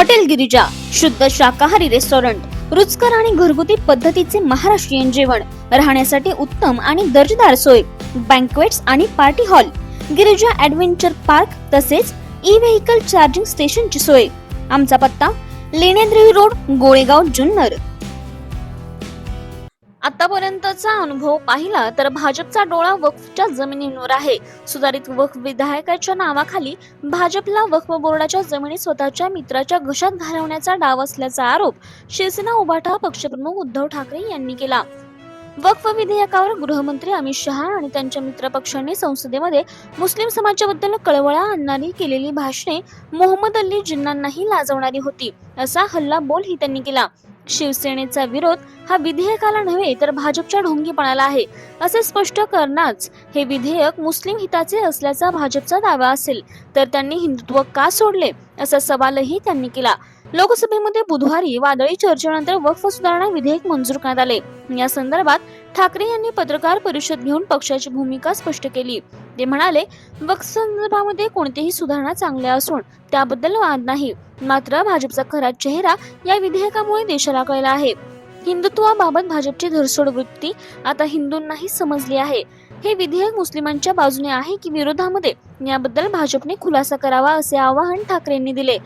Hotel Girija शुद्ध शाकाहारी restaurant रुचकर आणि घरगुती पद्धतीचे महाराष्ट्रीयन जेवण राहण्यासाठी उत्तम आणि दर्जेदार सोय बँकवेट्स आणि party hall Girija adventure park तसेच ई व्हेकल चार्जिंग स्टेशनची सोय. आमचा पत्ता लेण्याद्री रोड गोळेगाव जुन्नर. आतापर्यंतचा अनुभव पाहिला तर भाजपचा डोळा वक्फच्या जमिनींवर आहे. सुधारित वक्फ विधायकाच्या नावाखाली भाजपला वक्फ बोर्डाच्या जमिनी स्वतःच्या मित्राच्या घशात घालवण्याचा डाव असल्याचा आरोप शिवसेना उभाटा पक्षप्रमुख उद्धव ठाकरे यांनी केला. वक्फ विधेयकावर गृहमंत्री अमित शहा आणि त्यांच्या मित्रपक्षांनी संसदेमध्ये मुस्लिम समाजाबद्दल कळवळा आणणारी केलेली भाषणे मोहम्मद अली जिन्नांनाही लाजवणारी होती असा हल्ला बोलही त्यांनी केला. शिवसेनेचा विरोध हा विधेयकाला नव्हे तर भाजपच्या ढोंगीपणाला आहे असे स्पष्ट करणारच हे विधेयक मुस्लिम हिताचे असल्याचा भाजपचा दावा असेल तर त्यांनी हिंदुत्व का सोडले असा सवालही त्यांनी केला. लोकसभेमध्ये बुधवारी वादळी चर्चेनंतर वक्फ सुधारणा विधेयक मंजूर करण्यात आले. या संदर्भात ठाकरे यांनी पत्रकार परिषद घेऊन पक्षाची भूमिका स्पष्ट केली. ते म्हणाले वक्संदर्भामध्ये कोणतीही सुधारणा चांगल्या असून त्याबद्दल वाद नाही. मात्र भाजपचा खरा चेहरा या विधेयकामुळे देशाला कळला आहे. हिंदुत्वाबाबत भाजपची धरसोड वृत्ती आता हिंदूंनाही समजली आहे. हे विधेयक मुस्लिमांच्या बाजूने आहे की विरोधामध्ये? याबद्दल भाजपने खुलासा करावा असे आवाहन ठाकरेंनी दिले.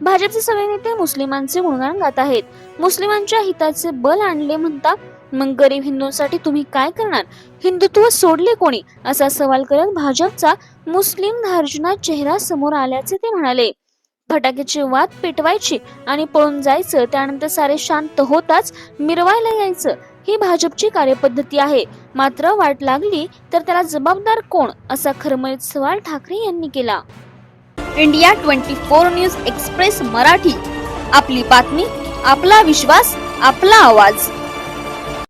भाजपचे सगळे नेते मुस्लिमांचे गुणगान गात आहेत. मुस्लिमांच्या हिताचे बल आणले म्हणता मग गरीब हिंदूंसाठी तुम्ही काय करणार? हिंदुत्व सोडले कोणी? असा सवाल करत भाजपचा मुस्लिम धार्जुना चेहरा समोर आल्याचे ते म्हणाले. फटाक्याची वाद पेटवायची आणि पळून जायचं त्यानंतर सारे शांत होताच मिरवायला यायचं. ही भाजपची कार्यपद्धती आहे. मात्र वाट लागली तर त्याला जबाबदार कोण? असा खरमरीत सवाल ठाकरे यांनी केला. India twenty four news express Marathi. आपली बातमी आपला विश्वास आपला आवाज.